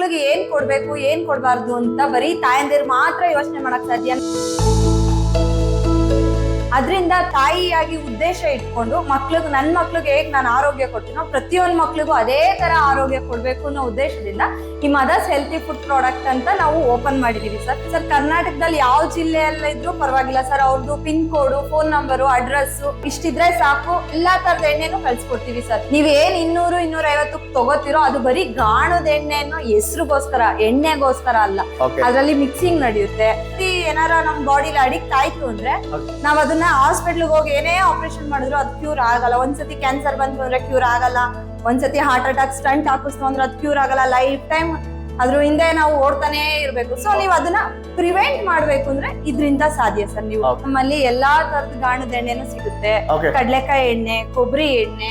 ಮಕ್ಳಿಗೆ ಏನ್ ಕೊಡ್ಬೇಕು ಏನ್ ಕೊಡ್ಬಾರ್ದು ಅಂತ ಬರೀ ತಾಯಂದಿರು ಮಾತ್ರ ಯೋಚನೆ ಮಾಡಕ್ ಸಾಧ್ಯ. ಅದರಿಂದ ತಾಯಿಯಾಗಿ ಉದ್ದೇಶ ಇಟ್ಕೊಂಡು ಮಕ್ಳಿಗೆ ನನ್ನ ಮಕ್ಳಿಗೆ ಹೇಗೆ ನಾನು ಆರೋಗ್ಯ ಕೊಡ್ತೀನೋ ಪ್ರತಿಯೊಂದು ಮಕ್ಳಿಗೂ ಅದೇ ತರ ಆರೋಗ್ಯ ಕೊಡಬೇಕು ಅನ್ನೋ ಉದ್ದೇಶದಿಂದ ಈ ಮದರ್ಸ್ ಹೆಲ್ತಿ ಫುಡ್ ಪ್ರಾಡಕ್ಟ್ ಅಂತ ನಾವು ಓಪನ್ ಮಾಡಿದೀವಿ ಸರ್. ಸರ್ ಕರ್ನಾಟಕದಲ್ಲಿ ಯಾವ ಜಿಲ್ಲೆಯಲ್ಲಿದ್ರೂ ಪರವಾಗಿಲ್ಲ ಸರ್. ಅವ್ರದ್ದು pin code phone number address ಇಷ್ಟಿದ್ರೆ ಸಾಕು. ಎಲ್ಲ ಥರದ ಎಣ್ಣೆನು ಕಳ್ಸಿಕೊಡ್ತೀವಿ ಸರ್. ನೀವ್ ಏನ್ ಇನ್ನೂರು ಇನ್ನೂರ ಐವತ್ತು ತಗೋತಿರೋ ಅದು ಬರೀ ಗಾಣದ ಎಣ್ಣೆ ಅನ್ನೋ ಹೆಸರುಗೋಸ್ಕರ ಎಣ್ಣೆಗೋಸ್ಕರ ಅಲ್ಲ. ಅದರಲ್ಲಿ ಮಿಕ್ಸಿಂಗ್ ನಡೆಯುತ್ತೆ. ಏನಾರ ನಮ್ ಬಾಡಿಲಿ ಅಡಿಕ್ಟ್ ಆಯ್ತು ಅಂದ್ರೆ. ನಾವ್ ಅದನ್ನ ಹಾಸ್ಪಿಟ್ಲ್ಗೆ ಹೋಗಿ ಏನೇ ಆಪರೇಷನ್ ಮಾಡಿದ್ರು ಅದು ಕ್ಯೂರ್ ಆಗಲ್ಲ. ಒಂದ್ಸತಿ ಕ್ಯಾನ್ಸರ್ ಬಂತು ಅಂದ್ರೆ ಕ್ಯೂರ್ ಆಗಲ್ಲ. ಒಂದ್ಸತಿ ಹಾರ್ಟ್ ಅಟ್ಯಾಕ್ ಸ್ಟಂಟ್ ಹಾಕಿಸ್ತು ಅಂದ್ರೆ ಅದು ಕ್ಯೂರ್ ಆಗಲ್ಲ. ಲೈಫ್ ಟೈಮ್ ಅದ್ರ ಹಿಂದೆ ನಾವು ಓಡ್ತಾನೆ ಇರ್ಬೇಕು. ಸೊ ನೀವು ಅದನ್ನ ಪ್ರಿವೆಂಟ್ ಮಾಡ್ಬೇಕು ಅಂದ್ರೆ ಇದ್ರಿಂದ ಸಾಧ್ಯ ಸರ್ ನೀವು. ನಮ್ಮಲ್ಲಿ ಎಲ್ಲಾ ತರದ ಗಾಣದ ಎಣ್ಣೆನೂ ಸಿಗುತ್ತೆ. ಕಡ್ಲೆಕಾಯಿ ಎಣ್ಣೆ ಕೊಬ್ಬರಿ ಎಣ್ಣೆ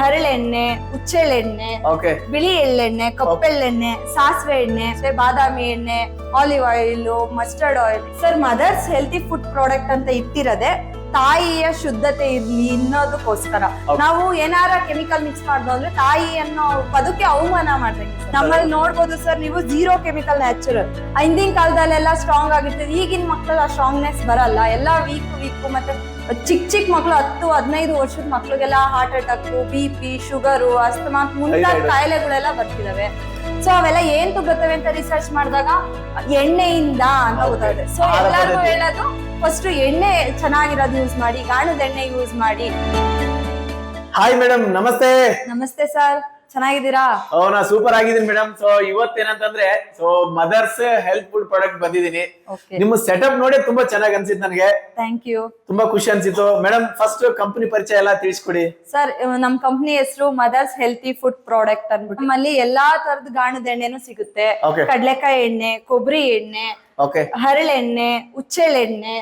ಹರಳೆಣ್ಣೆ ಉಚ್ಚೆಳೆಣ್ಣೆ ಓಕೆ ಬಿಳಿ ಎಳ್ಳೆಣ್ಣೆ ಕಪ್ಪೆಳ್ಳೆಣ್ಣೆ ಸಾಸಿವೆ ಎಣ್ಣೆ ಮತ್ತೆ ಬಾದಾಮಿ ಎಣ್ಣೆ olive oil mustard oil sir mother's healthy food product ಅಂತ ಇಟ್ಟಿರೋದೆ ತಾಯಿಯ ಶುದ್ಧತೆ ಇರ್ಲಿ ಅನ್ನೋದಕ್ಕೋಸ್ಕರ. ನಾವು ಏನಾರ ಕೆಮಿಕಲ್ ಮಿಕ್ಸ್ ಮಾಡ್ದು ಅಂದ್ರೆ ತಾಯಿ ಅನ್ನೋ ಪದಕ್ಕೆ ಅವಮಾನ ಮಾಡ್ದಂಗೆ ನಮ್ಮಲ್ಲಿ ನೋಡ್ಬೋದು ಸರ್ ನೀವು ಜೀರೋ ಕೆಮಿಕಲ್ ನ್ಯಾಚುರಲ್ ಹಿಂದಿನ ಕಾಲದಲ್ಲೆಲ್ಲ ಸ್ಟ್ರಾಂಗ್ ಆಗಿರ್ತದೆ ಈಗಿನ ಮಕ್ಕಳು ಆ ಸ್ಟ್ರಾಂಗ್ನೆಸ್ ಬರಲ್ಲ. ಎಲ್ಲ ವೀಕ್ ವೀಕ್ ಮತ್ತೆ ಚಿಕ್ಕ ಚಿಕ್ಕ ಮಕ್ಳು ಹತ್ತು ಹದಿನೈದು ವರ್ಷದ ಮಕ್ಳಿಗೆಲ್ಲ heart attack B P sugar asthma ಮುಂತಾದ ಕಾಯಿಲೆಗಳೆಲ್ಲ ಬರ್ತಿದಾವೆ. ಸೊ ಅವೆಲ್ಲ ಏನ್ ತಗೋತವೆ ಅಂತ ರಿಸರ್ಚ್ ಮಾಡಿದಾಗ ಎಣ್ಣೆಯಿಂದ ಅಂತ. ಗೊತ್ತಾಗುತ್ತೆ. ಸೊ ಎಲ್ಲರಿಗೂ ಹೇಳೋದು ಫಸ್ಟ್ ಎಣ್ಣೆ ಚೆನ್ನಾಗಿರೋದು ಯೂಸ್ ಮಾಡಿ ಗಾಣದ ಎಣ್ಣೆ ಯೂಸ್ ಮಾಡಿ. ಹಾಯ್ ಮೇಡಮ್ ನಮಸ್ತೆ. ನಮಸ್ತೆ ಸರ್ ಚೆನ್ನಾಗಿದ್ದೀರಾ? ಓ ನಾ ಸೂಪರ್ ಆಗಿದ್ದೀನಿ madam so ಇವತ್ತೇನಂತಂದ್ರೆ so mother's health food product ಬಂದಿದ್ದೀನಿ. ನಿಮ್ಮ ಸೆಟಪ್ ನೋಡಿ ತುಂಬಾ ಚೆನ್ನಾಗಿ ಅನ್ಸಿತ್ತು ನನಗೆ. ಥ್ಯಾಂಕ್ ಯು ತುಂಬಾ ಖುಷಿ ಅನ್ಸಿತ್ತು. ಮೇಡಮ್ ಫಸ್ಟ್ ಕಂಪನಿ ಪರಿಚಯ ಎಲ್ಲ ತಿಳಿಸ್ಕೊಡಿ. ಸರ್ ನಮ್ ಕಂಪನಿ ಹೆಸರು ಮದರ್ಸ್ ಹೆಲ್ತಿ ಫುಡ್ ಪ್ರಾಡಕ್ಟ್ ಅಂದ್ಬಿಟ್ಟು. ನಮ್ಮಲ್ಲಿ ಎಲ್ಲಾ ತರದ ಗಾಣದ ಎಣ್ಣೆನೂ ಸಿಗುತ್ತೆ. ಕಡಲೆಕಾಯಿ ಎಣ್ಣೆ ಕೊಬ್ಬರಿ ಎಣ್ಣೆ ಹರಳೆಣ್ಣೆ ಉಚ್ಚೆಳ್ಳೆಣ್ಣೆ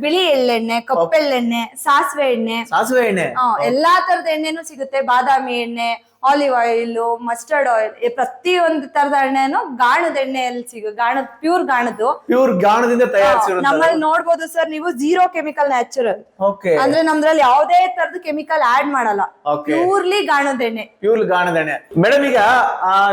ಬಿಳಿ ಎಳ್ಳೆಣ್ಣೆ ಕಪ್ಪೆಳ್ಳೆಣ್ಣೆ ಸಾಸಿವೆ ಎಣ್ಣೆ. ಸಾಸಿವೆ ಎಣ್ಣೆ. ಎಲ್ಲಾ ತರದ ಎಣ್ಣೆನೂ ಸಿಗುತ್ತೆ. ಬಾದಾಮಿ ಎಣ್ಣೆ ಆಲಿವ್ ಆಯಿಲ್ ಮಸ್ಟರ್ಡ್ ಆಯಿಲ್ ಪ್ರತಿಯೊಂದು ತರದ ಎಣ್ಣೆನು ಗಾಣದ ಎಣ್ಣೆಯಲ್ಲಿ ಸಿಗು ಗಾಣದ ಪ್ಯೂರ್ ಗಾಣದ್ದು. ಪ್ಯೂರ್ ಗಾಣದಿಂದ ನಮ್ಮಲ್ಲಿ ನೋಡ್ಬೋದು ಸರ್ ನೀವು ಜೀರೋ ಕೆಮಿಕಲ್ ನ್ಯಾಚುರಲ್ ಅಂದ್ರೆ ನಮ್ದ್ರಲ್ಲಿ ಯಾವುದೇ ತರದ ಕೆಮಿಕಲ್ ಆಡ್ ಮಾಡಲ್ಲ. ಪ್ಯೂರ್ಲಿ ಗಾಣದ ಎಣ್ಣೆ. ಪ್ಯೂರ್ ಗಾಣದ ಎಣ್ಣೆ. ಮೇಡಮ್ ಈಗ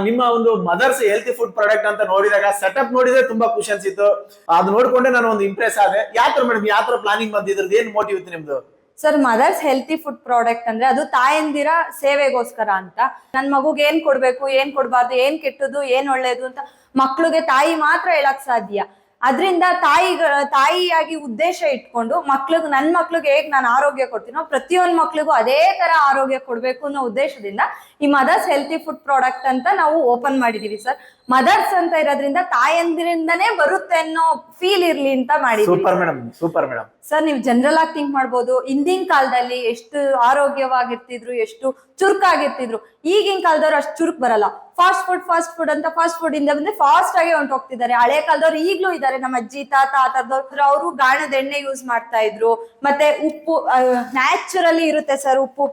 ನಿಮ್ಮ ಒಂದು ಮದರ್ಸ್ ಹೆಲ್ತಿ ಫುಡ್ ಪ್ರಾಡಕ್ಟ್ ಅಂತ ನೋಡಿದಾಗ ಸೆಟಪ್ ನೋಡಿದ್ರೆ ತುಂಬಾ ಖುಷಿ ಅನ್ಸಿತ್ತು. ಅದು ನೋಡ್ಕೊಂಡೆ ನಾನು ಒಂದು ಇಂಪ್ರೆಸ್ ಆದ್ರೆ ಯಾತ್ರ ಮೇಡಮ್ ಯಾತ್ರ ಪ್ಲಾನಿಂಗ್ ಬಂದಿದ್ರದ್ದು? ಏನ್ ಮೋಟಿವ್ ಇತ್ತು ನಿಮ್ದು? Sir mother's healthy food product ಅಂದ್ರೆ ಅದು ತಾಯಂದಿರ ಸೇವೆಗೋಸ್ಕರ ಅಂತ. ನನ್ ಮಗುಗೆ ಏನ್ ಕೊಡ್ಬೇಕು, ಏನ್ ಕೊಡ್ಬಾರ್ದು, ಏನ್ ಕೆಟ್ಟದ್ದು, ಏನ್ ಒಳ್ಳೇದು ಅಂತ ಮಕ್ಳಿಗೆ ತಾಯಿ ಮಾತ್ರ ಹೇಳಕ್ ಸಾಧ್ಯ. ಅದರಿಂದ ತಾಯಿ ತಾಯಿಯಾಗಿ ಉದ್ದೇಶ ಇಟ್ಕೊಂಡು ಮಕ್ಳಿಗೆ ನನ್ನ ಮಕ್ಳಿಗೆ ಹೇಗೆ ನಾನು ಆರೋಗ್ಯ ಕೊಡ್ತೀನೋ ಪ್ರತಿಯೊಂದು ಮಕ್ಳಿಗೂ ಅದೇ ತರ ಆರೋಗ್ಯ ಕೊಡಬೇಕು ಅನ್ನೋ ಉದ್ದೇಶದಿಂದ ಈ ಮದರ್ಸ್ ಹೆಲ್ತಿ ಫುಡ್ ಪ್ರಾಡಕ್ಟ್ ಅಂತ ನಾವು ಓಪನ್ ಮಾಡಿದೀವಿ ಸರ್. ಮದರ್ಸ್ ಅಂತ ಇರೋದ್ರಿಂದ ತಾಯಂದಿರಿಂದನೇ ಬರುತ್ತೆ ಅನ್ನೋ ಫೀಲ್ ಇರ್ಲಿ ಅಂತ ಮಾಡಿದ್ವಿ. Super madam super madam. Sir ನೀವು ಜನರಲ್ ಆಗಿ ಥಿಂಕ್ ಮಾಡ್ಬೋದು. ಹಿಂದಿನ ಕಾಲದಲ್ಲಿ ಎಷ್ಟು ಆರೋಗ್ಯವಾಗಿರ್ತಿದ್ರು ಎಷ್ಟು ಚುರುಕಾಗಿರ್ತಿದ್ರು ಈಗಿನ ಕಾಲದವ್ರು ಅಷ್ಟು ಚುರುಕ್ ಬರಲ್ಲ. ಫಾಸ್ಟ್ ಫುಡ್ ಫಾಸ್ಟ್ ಫುಡ್ ಅಂತ ಫಾಸ್ಟ್ ಫುಡ್ ಇಂದ ಬಂದ್ರೆ ಫಾಸ್ಟ್ ಆಗಿ ಹೊಂಟೋಗ್ತಿದ್ದಾರೆ ಹಳೆ ಕಾಲದವ್ರು ಈಗ್ಲೂ ಇದ್ದಾರೆ. ನಮ್ಮ ಅಜ್ಜಿ ತಾತ ಆ ತರದವ್ರು ಅವರು ಗಾಣದ ಎಣ್ಣೆ ಯೂಸ್ ಮಾಡ್ತಾ ಇದ್ರು. ಮತ್ತೆ ಉಪ್ಪು ನ್ಯಾಚುರಲಿ ಇರುತ್ತೆ ಸರ್ ಉಪ್ಪು.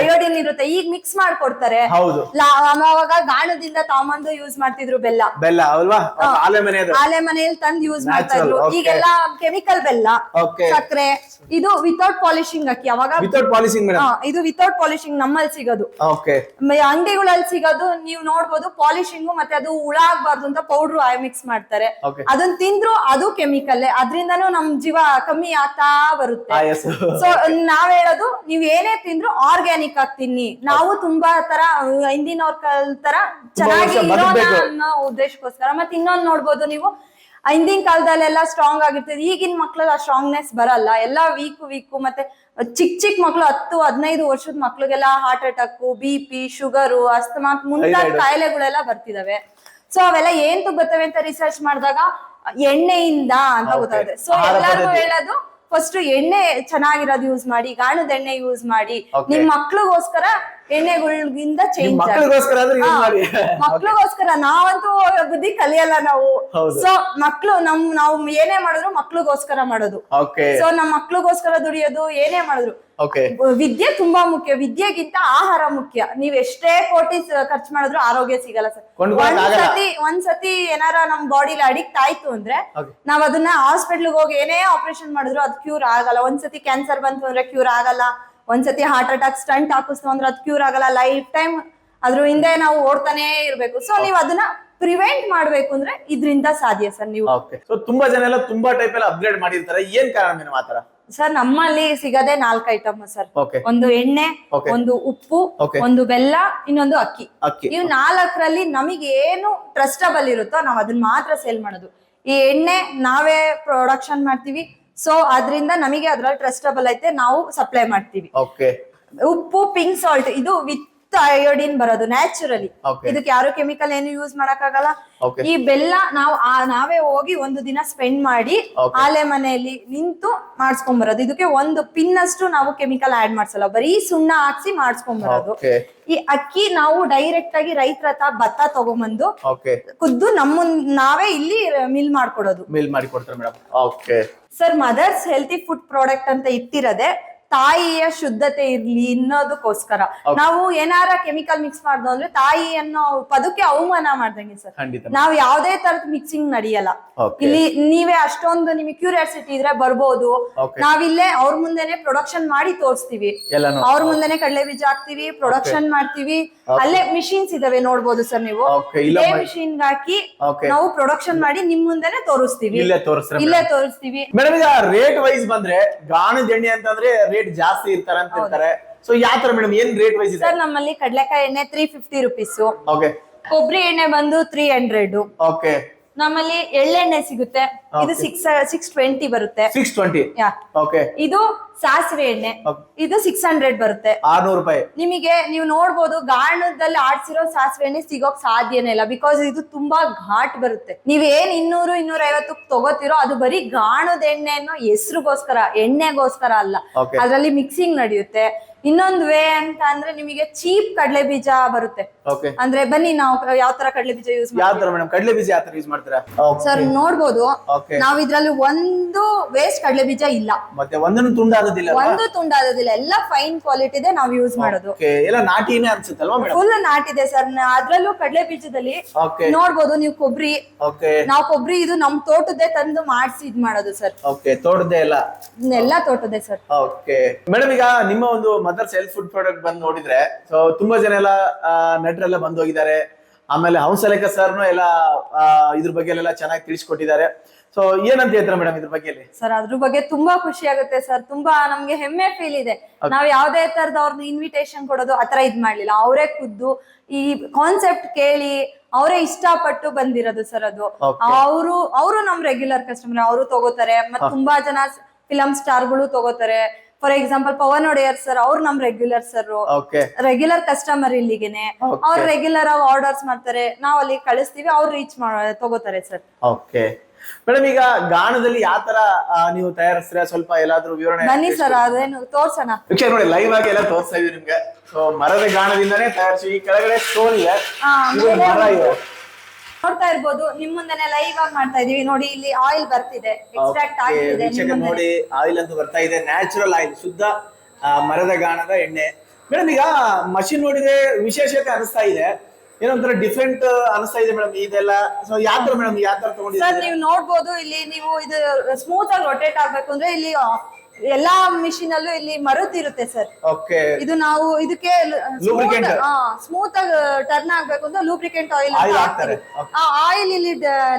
ಅಯೋಡಿನ್ ಇರುತ್ತೆ. ಈಗ ಮಿಕ್ಸ್ ಮಾಡ್ಕೊಡ್ತಾರೆ. ಅವಾಗ ಗಾಣದಿಂದ ತಾಮಂದು ಯೂಸ್ ಮಾಡ್ತಿದ್ರು ಬೆಲ್ಲ. ಬೆಲ್ಲ ಅಲ್ವಾ? ಆಲೆ ಮನೆಯಲ್ಲಿ ತಂದು ಯೂಸ್ ಮಾಡ್ತಾ ಇದ್ರು. ಈಗೆಲ್ಲ ಕೆಮಿಕಲ್ ಬೆಲ್ಲ. ಸಕ್ಕರೆ. ಇದು ವಿತೌಟ್ ಪಾಲಿಶಿಂಗ್ ಅಕ್ಕಿ. ಅವಾಗ ವಿತೌಟ್ ಪಾಲಿಶಿಂಗ್ ಇದು ವಿತೌಟ್ ಪಾಲಿಶಿಂಗ್ ನಮ್ಮಲ್ಲಿ ಸಿಗೋದು. ಅಂಗಡಿಗಳಲ್ಲಿ ಸಿಗೋದು. ನೀವು ನೋಡ್ಬೋದು ಪಾಲಿಶಿಂಗ್ ಮತ್ತೆ ಅದು ಹುಳ ಆಗ್ಬಾರ್ದು ಅಂತ ಪೌಡರ್ ಮಿಕ್ಸ್ ಮಾಡ್ತಾರೆ. ಅದನ್ನ ತಿಂದ್ರು ಅದು ಕೆಮಿಕಲ್ ಅದ್ರಿಂದನು ನಮ್ ಜೀವ ಕಮ್ಮಿ ಆಗ್ತಾ ಬರುತ್ತೆ. ಸೊ ನಾವ್ ಹೇಳೋದು ನೀವ್ ಏನೇ ತಿಂದ್ರು ಆರ್ಗ್ಯಾನಿಕ್ ಆಗಿ ತಿನ್ನಿ. ನಾವು ತುಂಬಾ ತರ ಹಿಂದಿನವ್ರ ತರ ಚೆನ್ನಾಗಿ ಇರೋಣ ಅನ್ನೋ ಉದ್ದೇಶಕ್ಕೋಸ್ಕರ. ಮತ್ತೆ ಇನ್ನೊಂದ್ ನೋಡ್ಬೋದು ನೀವು ಹಿಂದಿನ ಕಾಲದಲ್ಲೆಲ್ಲ ಸ್ಟ್ರಾಂಗ್ ಆಗಿರ್ತದೆ. ಈಗಿನ ಮಕ್ಳಲ್ಲಿ ಆ ಸ್ಟ್ರಾಂಗ್ನೆಸ್ ಬರಲ್ಲ. ಎಲ್ಲ ವೀಕ್ ವೀಕ್ ಮತ್ತೆ ಚಿಕ್ಕ ಚಿಕ್ಕ ಮಕ್ಳು ಹತ್ತು ಹದಿನೈದು ವರ್ಷದ ಮಕ್ಳಿಗೆಲ್ಲ heart attack B P sugar asthma ಮುಂತಾದ ಕಾಯಿಲೆಗಳೆಲ್ಲ ಬರ್ತಿದಾವೆ. ಸೊ ಅವೆಲ್ಲ ಏನ್ ಬರ್ತವೆ ಅಂತ ರಿಸರ್ಚ್ ಮಾಡಿದಾಗ ಎಣ್ಣೆಯಿಂದ ಅಂತ. ಗೊತ್ತಾಗುತ್ತೆ. ಸೊ ಎಲ್ಲರಿಗೂ. ಹೇಳೋದು ಫಸ್ಟ್ ಎಣ್ಣೆ ಚೆನ್ನಾಗಿರೋದು ಯೂಸ್ ಮಾಡಿ ಗಾಣದ ಎಣ್ಣೆ ಯೂಸ್ ಮಾಡಿ. ನಿಮ್ ಮಕ್ಳಿಗೋಸ್ಕರ ಎಣ್ಣೆಗಳಿಂದ ಚೇಂಜ್ ಮಕ್ಳಿಗೋಸ್ಕರ ನಾವಂತೂ ಬುದ್ಧಿ ಕಲಿಯಲ್ಲ ನಾವು. ಸೊ ಮಕ್ಳು ನಮ್ ನಾವು ಏನೇ ಮಾಡಿದ್ರು ಮಕ್ಳಿಗೋಸ್ಕರ ಮಾಡೋದು. ಸೊ ನಮ್ ಮಕ್ಳಿಗೋಸ್ಕರ ದುಡಿಯೋದು ಏನೇ ಮಾಡಿದ್ರು. ವಿದ್ಯೆ ತುಂಬಾ ಮುಖ್ಯ. ವಿದ್ಯೆಗಿಂತ ಆಹಾರ ಮುಖ್ಯ. ನೀವ್ ಎಷ್ಟೇ ಕೋಟಿ ಖರ್ಚು ಮಾಡಿದ್ರು ಆರೋಗ್ಯ ಸಿಗಲ್ಲ ಸರ್. ಒಂದ್ಸತಿ ಒಂದ್ಸತಿ ಏನಾರ ನಮ್ ಬಾಡಿಲಿ ಅಡಿಕ್ಟ್ ಆಯ್ತು ಅಂದ್ರೆ ನಾವ್ ಅದನ್ನ ಹಾಸ್ಪಿಟ್ಲ್ಗೆ ಹೋಗಿ ಏನೇ ಆಪರೇಷನ್ ಮಾಡಿದ್ರು ಅದ್ ಕ್ಯೂರ್ ಆಗಲ್ಲ. ಒಂದ್ಸತಿ ಕ್ಯಾನ್ಸರ್ ಬಂತು ಅಂದ್ರೆ ಕ್ಯೂರ್ ಆಗಲ್ಲ. ಒಂದ್ಸತಿ ಹಾರ್ಟ್ ಅಟ್ಯಾಕ್ ಸ್ಟಂಟ್ ಹಾಕಿಸ್ತು ಅಂದ್ರೆ ಅದ್ ಕ್ಯೂರ್ ಆಗಲ್ಲ. ಲೈಫ್ ಟೈಮ್ ಅದ್ರ ಹಿಂದೆ ನಾವು ಓಡ್ತಾನೆ ಇರ್ಬೇಕು. ಸೊ ನೀವ್ ಅದನ್ನ ಪ್ರಿವೆಂಟ್ ಮಾಡ್ಬೇಕು ಅಂದ್ರೆ ಇದ್ರಿಂದ ಸಾಧ್ಯ ಸರ್ ನೀವು. ತುಂಬಾ ಜನ ಎಲ್ಲ ತುಂಬಾ ಟೈಪ್ ಎಲ್ಲ ಅಪ್ಗ್ರೇಡ್ ಮಾಡಿರ್ತಾರೆ. ಏನ್ ಕಾರಣ ಮಾತಾಡ ಆತರ ಸರ್ ನಮ್ಮಲ್ಲಿ ಸಿಗದೆ ನಾಲ್ಕು ಐಟಮ್ ಸರ್ ಒಂದು ಎಣ್ಣೆ Okay. ಒಂದು ಉಪ್ಪು Okay. ಒಂದು ಬೆಲ್ಲ ಇನ್ನೊಂದು ಅಕ್ಕಿ. ಅಕ್ಕಿ. ಇವ್ ನಾಲ್ಕರಲ್ಲಿ ನಮಗೆ ಏನು ಟ್ರಸ್ಟಬಲ್ ಇರುತ್ತೋ ನಾವು ಅದನ್ನ ಮಾತ್ರ ಸೇಲ್ ಮಾಡೋದು. ಈ ಎಣ್ಣೆ ನಾವೇ ಪ್ರೊಡಕ್ಷನ್ ಮಾಡ್ತೀವಿ. ಸೊ ಅದರಿಂದ ನಮಗೆ ಅದ್ರಲ್ಲಿ ಟ್ರಸ್ಟಬಲ್ ಐತೆ ನಾವು ಸಪ್ಲೈ ಮಾಡ್ತೀವಿ. ಓಕೆ ಉಪ್ಪು ಪಿಂಕ್ ಸಾಲ್ಟ್ ಇದು ವಿತ್ ಅಯೋಡಿನ್ ಬರೋದು ನ್ಯಾಚುರಲಿ. ಇದಕ್ಕೆ ಯಾರು ಕೆಮಿಕಲ್ ಏನು ಯೂಸ್ ಮಾಡಕ್ಕಾಗಲ್ಲ. ಈ ಬೆಲ್ಲ ನಾವು ನಾವೇ ಹೋಗಿ ಒಂದು ದಿನ ಸ್ಪೆಂಡ್ ಮಾಡಿ. ಆಲೆ ಮನೆಯಲ್ಲಿ ನಿಂತು ಮಾಡಿಸ್ಕೊಂಡ್ ಬರೋದು ಇದಕ್ಕೆ ಒಂದು ಪಿನ್ ಅಷ್ಟು ನಾವು ಕೆಮಿಕಲ್ ಆಡ್ ಮಾಡ್ಸಲ್ಲ. ಬರೀ ಸುಣ್ಣ ಹಾಕ್ಸಿ ಮಾಡಿಸ್ಕೊಂಡ್ ಬರೋದು ಈ ಅಕ್ಕಿ ನಾವು ಡೈರೆಕ್ಟ್ ಆಗಿ ರೈತರ ಹತ್ರ ಭತ್ತ ತಗೊಂಬಂದು ಕುದ್ದು ಖುದ್ದು ನಮ್ಮ ನಾವೇ ಇಲ್ಲಿ ಮಿಲ್ ಮಾಡ್ಕೊಡೋದು. ಮಿಲ್ ಮಾಡಿ sir mother's healthy food product ಅಂತ ಇಟ್ಟಿರೋದೆ ತಾಯಿಯ ಶುದ್ಧತೆ ಇರ್ಲಿ ಅನ್ನೋದಕ್ಕೋಸ್ಕರ. ನಾವು ಏನಾರ ಕೆಮಿಕಲ್ ಮಿಕ್ಸ್ ಮಾಡ್ದು ಅಂದ್ರೆ ತಾಯಿ ಅನ್ನೋ ಪದಕ್ಕೆ ಅವಮಾನ ಮಾಡ್ದಂಗೆ ಸರ್. ನಾವು ಯಾವ್ದೇ ತರದ ಮಿಕ್ಸಿಂಗ್ ನಡೆಯಲ್ಲ. ಇಲ್ಲಿ ನೀವೇ ಅಷ್ಟೊಂದು ನಿಮಗೆ ಕ್ಯೂರಿಯಾಸಿಟಿ ಇದ್ರೆ ಬರ್ಬೋದು. ನಾವಿಲ್ಲೇ ಅವ್ರ ಮುಂದೆನೆ ಪ್ರೊಡಕ್ಷನ್ ಮಾಡಿ ತೋರಿಸ್ತೀವಿ. ಅವ್ರ ಮುಂದೆನೆ ಕಡಲೆ ಬೀಜ ಹಾಕ್ತಿವಿ ಪ್ರೊಡಕ್ಷನ್ ಮಾಡ್ತೀವಿ. ಅಲ್ಲೇ ಮಿಷಿನ್ಸ್ ಇದಾವೆ ನೋಡ್ಬೋದು ಸರ್ ನೀವು. ಇದೇ ಮಿಷಿನ್ ಹಾಕಿ ನಾವು ಪ್ರೊಡಕ್ಷನ್ ಮಾಡಿ ನಿಮ್ ಮುಂದೆನೆ ತೋರಿಸ್ತೀವಿ. ಇಲ್ಲೇ ಇಲ್ಲೇ ತೋರಿಸ್ತೀವಿ. ಮೇಡಮ್ ಈಗ ರೇಟ್ ವೈಸ್ ಬಂದ್ರೆ ಗಾಣದ ಎಣ್ಣೆ ಅಂತಂದ್ರೆ ರೇಟ್ ಜಾಸ್ತಿ ಇರ್ತಾರೆ ಅಂತ ಇರ್ತಾರೆ ಸೊ ಯಾವ ತರ ಮೇಡಮ್ ಏನ್ ರೇಟ್ ವೈಸ್ ಇದೆ? ಸರ್ ನಮ್ಮಲ್ಲಿ ಕಡ್ಲೆಕಾಯಿ ಎಣ್ಣೆ ತ್ರೀ ಫಿಫ್ಟಿ ರುಪೀಸ್ ಓಕೆ ಕೊಬ್ಬರಿ ಎಣ್ಣೆ ಬಂದು ತ್ರೀ ಹಂಡ್ರೆಡ್ ಓಕೆ ನಮ್ಮಲ್ಲಿ ಎಳ್ಳೆಣ್ಣೆ ಸಿಗುತ್ತೆ. ಇದು ಸಿಕ್ಸ್ ಸಿಕ್ಸ್ ಟ್ವೆಂಟಿ ಬರುತ್ತೆ. ಸಿಕ್ಸ್ ಟ್ವೆಂಟಿ ಓಕೆ ಇದು ಸಾಸಿವೆ ಎಣ್ಣೆ. ಇದು ಸಿಕ್ಸ್ ಹಂಡ್ರೆಡ್ ಬರುತ್ತೆ. ಆರ್ನೂರು ರೂಪಾಯಿ. ನಿಮಗೆ ನೀವು ನೋಡ್ಬೋದು ಗಾಣದಲ್ಲಿ ಆಡ್ಸಿರೋ ಸಾಸಿವೆ ಎಣ್ಣೆ ಸಿಗೋಕ್ ಸಾಧ್ಯನೇ ಇಲ್ಲ. ಬಿಕಾಸ್ ಇದು ತುಂಬಾ ಘಾಟ್ ಬರುತ್ತೆ. ನೀವ್ ಏನ್ ಇನ್ನೂರು ಇನ್ನೂರ ಐವತ್ತು ತಗೋತಿರೋ ಅದು ಬರೀ ಗಾಣದ ಎಣ್ಣೆ ಅನ್ನೋ ಹೆಸರುಗೋಸ್ಕರ ಎಣ್ಣೆಗೋಸ್ಕರ ಅಲ್ಲ. ಅದರಲ್ಲಿ ಮಿಕ್ಸಿಂಗ್ ನಡೆಯುತ್ತೆ. ಇನ್ನೊಂದು ವೇ ಅಂತ ಅಂದ್ರೆ ನಿಮಗೆ ಚೀಪ್ ಕಡಲೆ ಬೀಜ ಬರುತ್ತೆ. ಅಂದ್ರೆ ಬನ್ನಿ ನಾವು ಯಾವ ತರ ಕಡಲೆ ಬೀಜ ಯೂಸ್ ಯಾವ ತರ ಮೇಡಮ್ ಕಡಲೆ ಬೀಜ ಯಾವ ತರ ಯೂಸ್ ಮಾಡ್ತೀರಾ? ಸರ್ ನೋಡ್ಬೋದು. ನಾವ್ ಇದ್ರಲ್ಲಿ ಒಂದು ವೇಸ್ಟ್ ಕಡಲೆ ಬೀಜ ಇಲ್ಲ. ಮತ್ತೆ ಒಂದನ್ನು ತುಂಡಾಗೋದಿಲ್ಲ ಒಂದು ತುಂಡಾಗೋದಿಲ್ಲ. ಎಲ್ಲ ಫೈನ್ ಕ್ವಾಲಿಟಿ ಇದೆ ನಾವು ಯೂಸ್ ಮಾಡೋದು. ಎಲ್ಲ ನಾಟಿನೇ ಅನ್ಸುತ್ತಲ್ವಾ ಮೇಡಮ್ ಫುಲ್ ನಾಟಿದೆ ಸರ್ ಅದ್ರಲ್ಲೂ ಕಡಲೆ ಬೀಜದಲ್ಲಿ ನೋಡ್ಬೋದು ನೀವು ಕೊಬ್ಬರಿ ಓಕೆ ನಾವು ಕೊಬ್ಬರಿ ಇದು ನಮ್ ತೋಟದೇ ತಂದು ಮಾಡಿಸಿ ಇದ್ ಮಾಡೋದು ಸರ್ ಓಕೆ ತೋಟದ್ದೇ ಎಲ್ಲ? ಎಲ್ಲ ತೋಟದ್ದೇ ಸರ್ ಓಕೆ ಮೇಡಮ್ ಈಗ ನಿಮ್ಮ ಒಂದು ಮದರ್ಸ್ ಹೆಲ್ತ್ ಫುಡ್ ಪ್ರಾಡಕ್ಟ್ ಬಂದು ನೋಡಿದ್ರೆ ಸೊ ತುಂಬಾ ಜನ ಎಲ್ಲ ನಟರೆಲ್ಲ ಬಂದು ಹೋಗಿದ್ದಾರೆ. ಆಮೇಲೆ ಹಂಸಲೇಖ ಸರ್ನು ಎಲ್ಲ ಇದ್ರ ಬಗ್ಗೆ ಎಲ್ಲ ಚೆನ್ನಾಗಿ ತಿಳಿಸ್ಕೊಟ್ಟಿದ್ದಾರೆ. ಸೊ ಏನಂತ ಹೇಳ್ತಾರೆ ಮೇಡಮ್ ಇದ್ರ ಬಗ್ಗೆ ಸರ್ ಅದ್ರ ಬಗ್ಗೆ ತುಂಬಾ ಖುಷಿ ಆಗುತ್ತೆ ಸರ್ ತುಂಬಾ ನಮ್ಗೆ ಹೆಮ್ಮೆ ಫೀಲ್ ಇದೆ. ನಾವ್ ಯಾವ್ದೇ ತರದ ಅವ್ರನ್ನ ಇನ್ವಿಟೇಷನ್ ಕೊಡೋದು ಆತರ ಇದ್ ಮಾಡ್ಲಿಲ್ಲ. ಅವರೇ ಖುದ್ದು ಈ ಕಾನ್ಸೆಪ್ಟ್ ಕೇಳಿ ಅವರೇ ಇಷ್ಟಪಟ್ಟು ಬಂದಿರೋದು ಸರ್ ಅದು. ಅವರು ಅವರು ನಮ್ ರೆಗ್ಯುಲರ್ ಕಸ್ಟಮರ್ ಅವರು ತಗೋತಾರೆ. ಮತ್ತೆ ತುಂಬಾ ಜನ ಫಿಲಂ ಸ್ಟಾರ್ಗಳು ತಗೋತಾರೆ. For example Pavan Wadeyar sir ಅವ್ರು ನಮ್ regular sir okay regular customer ಇಲ್ಲಿಗೆನೆ. ಅವ್ರು ರೆಗ್ಯುಲರ್ ಆಗಿ ಆರ್ಡರ್ಸ್ ಮಾಡ್ತಾರೆ. ನಾವ್ ಅಲ್ಲಿ ಕಳಿಸ್ತೀವಿ ಅವ್ರು ರೀಚ್ ತಗೋತಾರೆ ಸರ್ ಓಕೆ ಮೇಡಮ್ ಈಗ ಗಾಣದಲ್ಲಿ ಯಾವ ತರ ನೀವು ತಯಾರಿಸ್ತೀರಾ? ಸ್ವಲ್ಪ ಎಲ್ಲಾದ್ರೂ ವಿವರಣೆ ಬನ್ನಿ ಸರ್ ಅದೇನು ತೋರ್ಸೋಣ. ವೀಕ್ಷಕ ನೋಡಿ ಲೈವ್ ಆಗಿ ಎಲ್ಲ ತೋರಿಸ್ತಾ ಇದೀವಿ ನಿಮ್ಗೆ. ಸೊ ಮರದ ಗಾಣದಿಂದಾನೇ ತಯಾರಿಸಿ ಈ ಕೆಳಗಡೆ ಸ್ಟೋನ್ ಇದೆ. ಆ, ಮರ ಇದೆ. ನೋಡ್ತಾ ಇರ್ಬೋದು. ನಿಮ್ ಮುಂದೆ ಲೈವ್ ಆಗಿ ಮಾಡ್ತಾ ಇದೀವಿ ನೋಡಿ ಇಲ್ಲಿ ಆಯಿಲ್ ಬರ್ತಿದೆ. ಎಕ್ಸ್ಟ್ರಾಕ್ಟ್ ಆಗಿದೆ. ವೀಕ್ಷಕ ನೋಡಿ ಆಯಿಲ್ ಅಂತ ಬರ್ತಾ ಇದೆ. ನ್ಯಾಚುರಲ್ ಆಯಿಲ್ ಶುದ್ಧ ಆ, ಮರದ ಗಾಣದ ಎಣ್ಣೆ. ಮೇಡಮ್ ಈಗ ಮಷಿನ್ ನೋಡಿದ್ರೆ ವಿಶೇಷತೆ ಅನಿಸ್ತಾ ಇದೆ. ಏನೋ ಒಂಥರ ಡಿಫ್ರೆಂಟ್ ಅನಿಸ್ತಾ ಇದೆ ಮೇಡಮ್ ಇದೆಲ್ಲ. ಸೊ ಯಾವ ತರ ಮೇಡಮ್ ಯಾವ ತರ ಸರ್ ತಗೊಂಡಿದ್ದೀರಾ? ನೀವು ನೋಡ್ಬೋದು ಇಲ್ಲಿ ನೀವು ಇದು ಸ್ಮೂತ್ ಆಗಿ ರೊಟೇಟ್ ಆಗ್ಬೇಕು ಅಂದ್ರೆ ಇಲ್ಲಿ ಎಲ್ಲಾ ಮಿಷಿನ್ ಅಲ್ಲೂ ಇಲ್ಲಿ ಮರುತ್ ಇರುತ್ತೆ ಸರ್ ಓಕೆ ಇದು ನಾವು ಇದಕ್ಕೆ Lubricant. ಸ್ಮೂತ್ ಆಗಿ ಟರ್ನ್ ಆಗ್ಬೇಕು ಅಂತ ಲೂಬ್ರಿಕೆಂಟ್ ಆಯಿಲ್ Oil ಹಾಕ್ತಾರೆ. ಆ ಆಯಿಲ್ ಇಲ್ಲಿ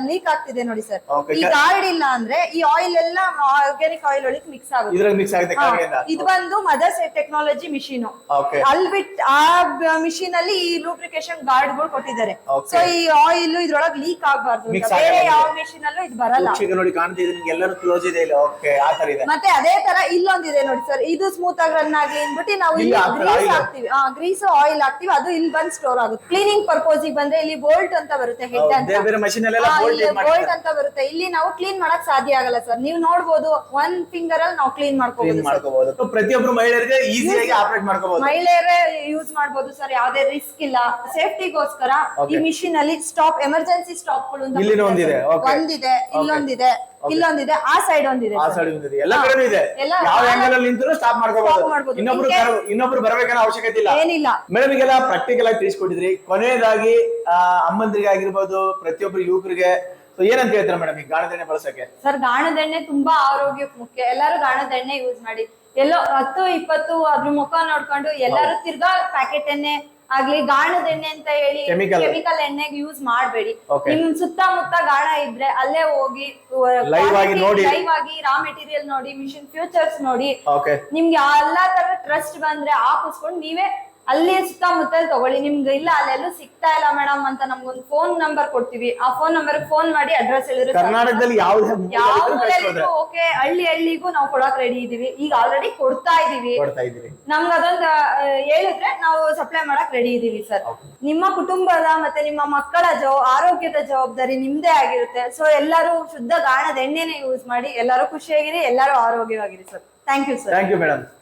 ಲೀಕ್ ಆಗ್ತಿದೆ ನೋಡಿ ಸರ್ Okay. ಈ ಗಾರ್ಡ್ ಇಲ್ಲ ಅಂದ್ರೆ ಈ ಆಯಿಲ್ ಎಲ್ಲ ಆರ್ಗ್ಯಾನಿಕ್ ಆಯಿಲ್ ಒಳಗೆ ಮಿಕ್ಸ್ ಆಗುತ್ತೆ. ಇದ್ರಲ್ಲಿ ಮಿಕ್ಸ್ ಆಗಿದೆ ಹಾ, ಕೆಳಗೆಯಿಂದ ಇದು ಬಂದು ಮದರ್ಸ್ ಟೆಕ್ನಾಲಜಿ ಮಿಷಿನ್ ಓಕೆ ಅಲ್ಲಿ ಬಿಟ್ ಆ ಮಿಷಿನ್ ಅಲ್ಲಿ ಈ ಲೂಬ್ರಿಕೇಶನ್ ಗಾರ್ಡ್ಗಳು ಕೊಟ್ಟಿದ್ದಾರೆ. Okay. ಸೊ ಈ ಆಯಿಲ್ ಇದ್ರೊಳಗೆ ಲೀಕ್ ಆಗಬಾರ್ದು Mix ಬೇರೆ ಆಗಲ್ಲ. ಯಾವ ಮಿಷಿನ್ ಅಲ್ಲೂ ಇದು ಬರಲ್ಲ. ನೋಡಿ ಕಾಣ್ತಿದೆ ನಿಮ್ಗೆ ಎಲ್ಲರೂ ಕ್ಲೋಸ್ ಇದೆ ಇಲ್ಲ. ಓಕೆ ಆ ತರ ಇದೆ. ಮತ್ತೆ ಅದೇ ತರ ಇಲ್ಲೊಂದಿದೆ ನೋಡಿ ಸರ್. ಇದು ಸ್ಮೂತ್ ಆಗಿ ರನ್ ಆಗ್ಲಿ ಅಂದ್ಬಿಟ್ಟು ನಾವು ಇಲ್ಲಿ ಗ್ರೀಸ್. ಹಾಕ್ತಿವಿ. ಆ ಗ್ರೀಸ್ ಆಯಿಲ್ ಹಾಕ್ತಿವಿ. ಅದು ಇಲ್ಲಿ ಬಂದ್ ಸ್ಟೋರ್ ಆಗುತ್ತೆ. ಕ್ಲೀನಿಂಗ್ ಪರ್ಪೋಸ್ ಬಂದ್ರೆ ಇಲ್ಲಿ ಬೋಲ್ಟ್ ಅಂತ ಬರುತ್ತೆ ಹೆಡ್ ಅಂತ. ಬೋಲ್ಟ್ ಅಂತ ಬರುತ್ತೆ. ಇಲ್ಲಿ ನಾವು ಕ್ಲೀನ್ ಮಾಡಕ್ ಸಾಧ್ಯ ಆಗಲ್ಲ ಸರ್. ನೀವು ನೋಡ್ಬೋದು ಒಂದ್ ಫಿಂಗರ್ ಅಲ್ಲಿ ನಾವು ಕ್ಲೀನ್ ಮಾಡ್ಕೋಬಹುದು ಪ್ರತಿಯೊಬ್ಬರು ಪ್ರತಿಯೊಬ್ರು ಮಹಿಳೆಯರಿಗೆ ಈಸಿಯಾಗಿ ಆಪರೇಟ್ ಮಾಡ್ಕೋಬಹುದು ಮಹಿಳೆಯರೇ ಯೂಸ್ ಮಾಡ್ಬೋದು ಸರ್. ಯಾವ್ದೇ ರಿಸ್ಕ್ ಇಲ್ಲ. ಸೇಫ್ಟಿಗೋಸ್ಕರ ಈ. ಮಿಷಿನ್ ಅಲ್ಲಿ ಸ್ಟಾಪ್ ಎಮರ್ಜೆನ್ಸಿ ಸ್ಟಾಪ್ಗಳು ಒಂದಿದೆ, ಒಂದಿದೆ ಇಲ್ಲೊಂದಿದೆ ಇಲ್ಲೊಂದಿದೆ. ಆ ಸೈಡ್ ಒಂದಿದೆ ಆ ಸೈಡ್ ಬಂದಿದೆ ಎಲ್ಲ ಇದೆ. ಯಾವ ಆಂಗಲ್ ಅಲ್ಲಿ ನಿಂತರೂ ಸ್ಟಾಪ್ ಮಾಡ್ಕೋಬಹುದು. ಇನ್ನೊಬ್ರು ಇನ್ನೊಬ್ರು ಬರಬೇಕನ್ನ ಅವಶ್ಯಕತೆ ಇಲ್ಲ. ಏನಿಲ್ಲ. ಮೇಡಮ್ ಈಗೆಲ್ಲ ಪ್ರಾಕ್ಟಿಕಲ್ ಆಗಿ ತಿಳಿಸ್ಕೊಟ್ಟಿದ್ರಿ. ಕೊನೆಯದಾಗಿ ಅಮ್ಮಂದ್ರಿಗೆ ಆಗಿರ್ಬೋದು ಪ್ರತಿಯೊಬ್ರು ಯುವಕರಿಗೆ. ಸೊ ಏನಂತ ಹೇಳ್ತಾರೆ ಮೇಡಮ್ ಈ ಗಾಣದೆಣ್ಣೆ ಬಳಸಕ್ಕೆ? ಸರ್ ಗಾಣದೆಣ್ಣೆ ತುಂಬಾ ಆರೋಗ್ಯಕ್ಕೆ ಮುಖ್ಯ. ಎಲ್ಲರೂ ಗಾಣದೆಣ್ಣೆ ಯೂಸ್ ಮಾಡಿ. ಎಲ್ಲೋ ಹತ್ತು ಇಪ್ಪತ್ತು ಅದ್ರ ಮುಖ ನೋಡ್ಕೊಂಡು ಎಲ್ಲರೂ ತಿರ್ಗಾ ಪ್ಯಾಕೆಟ್ ಎಣ್ಣೆ ಆಗ್ಲಿ ಗಾಣದ ಎಣ್ಣೆ ಅಂತ ಹೇಳಿ Chemical. ಕೆಮಿಕಲ್ ಎಣ್ಣೆಗೆ ಯೂಸ್ ಮಾಡಬೇಡಿ Okay. ನಿಮ್ ಸುತ್ತಮುತ್ತ ಗಾಣ ಇದ್ರೆ ಅಲ್ಲೇ ಹೋಗಿ Live ಆಗಿ ನೋಡಿ. ಲೈವ್ ಆಗಿ ರಾ ಮೆಟೀರಿಯಲ್ ನೋಡಿ ಮಿಷಿನ್ ಫ್ಯೂಚರ್ಸ್ ನೋಡಿ ನಿಮ್ಗೆ ಎಲ್ಲಾ ತರ ಟ್ರಸ್ಟ್ ಬಂದ್ರೆ ಹಾಕಿಸ್ಕೊಂಡು ನೀವೇ ಅಲ್ಲಿ ಸುತ್ತಮುತ್ತ ತಗೊಳ್ಳಿ. ನಿಮ್ಗೆ ಇಲ್ಲ ಅಲ್ಲೆಲ್ಲೂ ಸಿಗ್ತಾ ಇಲ್ಲ ಮೇಡಮ್ ಅಂತ ನಮ್ಗೊಂದು ಫೋನ್ ನಂಬರ್ ಕೊಡ್ತೀವಿ. ಆ ಫೋನ್ ನಂಬರ್ ಫೋನ್ ಮಾಡಿ ಅಡ್ರೆಸ್ ಹೇಳಿದ್ರೆ. ಕರ್ನಾಟಕದಲ್ಲಿ ಯಾವ ಮೂಲೆಯಲ್ಲಿದ್ರೂ ಓಕೆ ಹಳ್ಳಿ ಹಳ್ಳಿಗೂ ನಾವು ಕೊಡಕ್ ರೆಡಿ ಇದೀವಿ. ಈಗ ಆಲ್ರೆಡಿ ಕೊಡ್ತಾ ಇದೀವಿ. ನಮ್ಗೆ ಅದೊಂದು ಹೇಳಿದ್ರೆ ನಾವು ಸಪ್ಲೈ ಮಾಡಕ್ ರೆಡಿ ಇದೀವಿ ಸರ್ ನಿಮ್ಮ ಕುಟುಂಬದ ಮತ್ತೆ ನಿಮ್ಮ ಮಕ್ಕಳ ಜವ ಆರೋಗ್ಯದ ಜವಾಬ್ದಾರಿ ನಿಮ್ದೇ ಆಗಿರುತ್ತೆ. ಸೊ ಎಲ್ಲರೂ ಶುದ್ಧ ಗಾಣದ ಎಣ್ಣೆನೇ ಯೂಸ್ ಮಾಡಿ ಎಲ್ಲರೂ ಖುಷಿಯಾಗಿರಿ ಎಲ್ಲರೂ ಆರೋಗ್ಯವಾಗಿರಿ sir thank you sir thank you madam